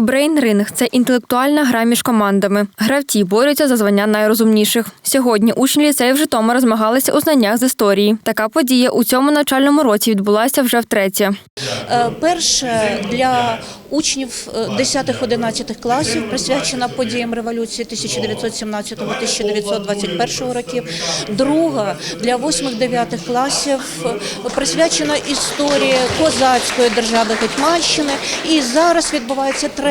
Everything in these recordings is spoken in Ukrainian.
Брейн-ринг це інтелектуальна гра між командами. Гравці борються за звання найрозумніших. Сьогодні учні ліцеїв Житомира змагалися у знаннях з історії. Така подія у цьому навчальному році відбулася вже втретє. Е, Перше для учнів 10-11 класів присвячена подіям революції 1917-1921 років. Друга для 8-9 класів е, присвячена історії козацької держави Гетьманщини. І зараз відбувається третя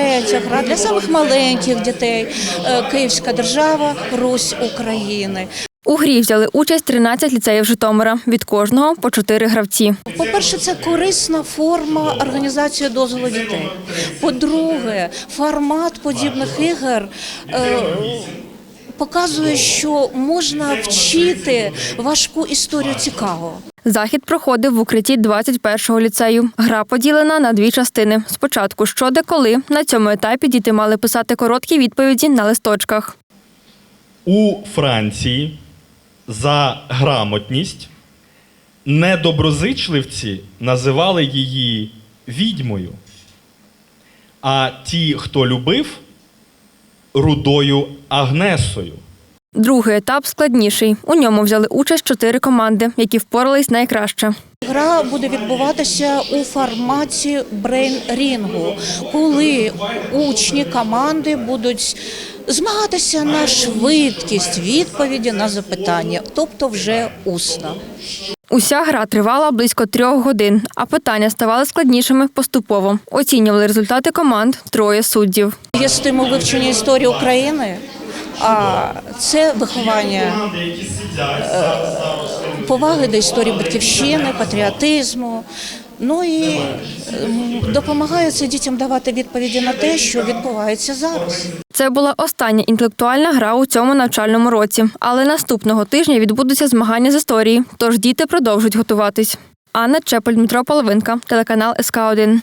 гра для самих маленьких дітей е, Київська держава, Русь України. У грі взяли участь 13 ліцеїв Житомира. Від кожного по 4 гравці. По-перше, це корисна форма організації дозволу дітей. По-друге, формат подібних ігор. Е, Показує, що можна вчити важку історію цікаво. Захід проходив в укритті 21-го ліцею. Гра поділена на дві частини. Спочатку що де коли. На цьому етапі діти мали писати короткі відповіді на листочках. У Франції за грамотність недоброзичливці називали її відьмою, а ті, хто любив, рудою Агнесою. Другий етап складніший. У ньому взяли участь чотири команди, які впорались найкраще. Гра буде відбуватися у форматі брейн-рінгу, коли учні команди будуть змагатися на швидкість відповіді на запитання, тобто вже усно. Уся гра тривала близько трьох годин, а питання ставали складнішими поступово. Оцінювали результати команд троє суддів. Є стимул вивчення історії України, а це виховання е, поваги до історії батьківщини, патріотизму. Ну і допомагає це дітям давати відповіді на те, що відбувається зараз. Це була остання інтелектуальна гра у цьому навчальному році. Але наступного тижня відбудуться змагання з історії, тож діти продовжують готуватись. Анна Чепель, Дмитро Половинка, телеканал СК 1